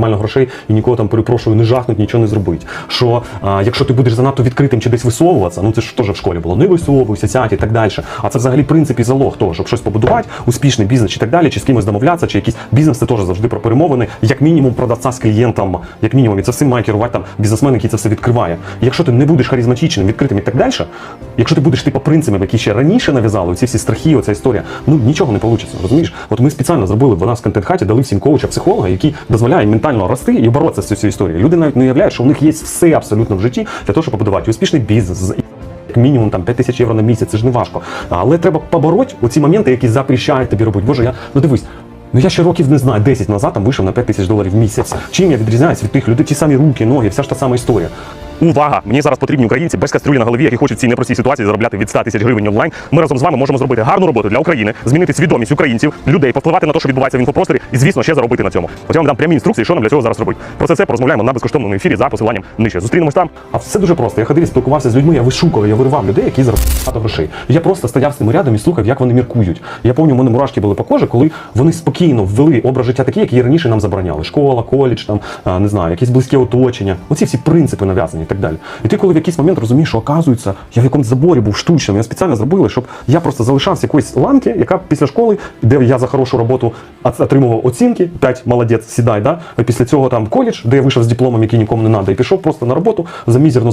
Нормально грошей і нікого там перепрошую, не жахнуть, нічого не зробить. Що а, якщо ти будеш занадто відкритим чи десь висовуватися, ну це ж теж в школі було, не висовуйся, сядь і так далі. А це взагалі принцип і залог того, щоб щось побудувати, успішний бізнес чи так далі, чи з кимось домовлятися, чи якийсь бізнес це теж завжди про перемовини, як мінімум продавця з клієнтом, як мінімум, і це всім має керувати там бізнесмен, який це все відкриває. І якщо ти не будеш харизматичним, відкритим і так далі, якщо ти будеш ти по принципам, які ще раніше нав'язали, ці всі страхи, оця історія, ну нічого не вийде, розумієш? От ми спеціально зробили в нас в контент-хаті, дали всім коуча, психолога, який дозволяє ментально рости і боротися з цією історією. Люди навіть не уявляють, що у них є все абсолютно в житті для того, щоб побудувати успішний бізнес. як мінімум там 5 тисяч євро на місяць, це ж не важко. Але треба побороти оці моменти, які запрещають тобі робити. Боже, я ну дивись. Ну я ще років не знаю, 10 назад там вийшов на 5 тисяч доларів в місяць. Чим я відрізняюсь від тих людей, ті самі руки, ноги, вся ж та сама історія. Увага! Мені зараз потрібні українці без кастрюлі на голові, які хочуть в цій непростій ситуації заробляти від 100 тисяч гривень онлайн. Ми разом з вами можемо зробити гарну роботу для України, змінити свідомість українців, людей, повпливати на те, що відбувається в інфопросторі, і звісно ще заробити на цьому. От я вам дам прямі інструкції, що нам для цього зараз робити. Про це порозмовляємо на безкоштовному ефірі за посиланням нижче. Зустрінемось там. А все дуже просто. Я ходив і спілкувався з людьми, я вишукував, я виривав людей, які заробляють багато грошей. Я просто стояв з ними рядом і слухав, як вони міркують. Я пам'ятаю, мене мурашки були по кожі, коли вони спокійно ввели образ життя такий, який раніше нам забороняли. Школа, коледж, там не знаю, якісь близьке оточення. Оці всі принципи нав'язані так далі. І ти, коли в якийсь момент розумієш, що оказується, я в якомусь заборі був штучним, я спеціально зробили, щоб я просто залишався якоїсь ланки, яка після школи, де я за хорошу роботу отримував оцінки, 5 молодець, сідай, да? А після цього там коледж, де я вийшов з дипломом, який нікому не треба, і пішов просто на роботу за мізерну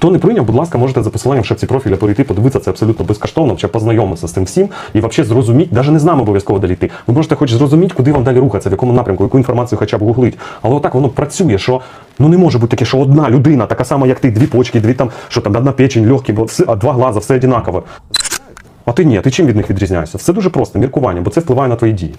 Хто не прийняв, будь ласка, можете за посиланням в шапці профіля перейти, подивитися це абсолютно безкоштовно, чи познайомитися з тим всім і взагалі зрозуміти, навіть не з нами обов'язково далі йти. Ви можете хоч зрозуміти, куди вам далі рухатися, в якому напрямку, яку інформацію хоча б гуглить. Але отак воно працює, що ну не може бути таке, що одна людина, така сама, як ти, дві почки, дві там, що там одна печень, легкі, два глаза, все однаково. А ти ні, ти чим від них відрізняєшся? Все дуже просто, міркування, бо це впливає на твої дії.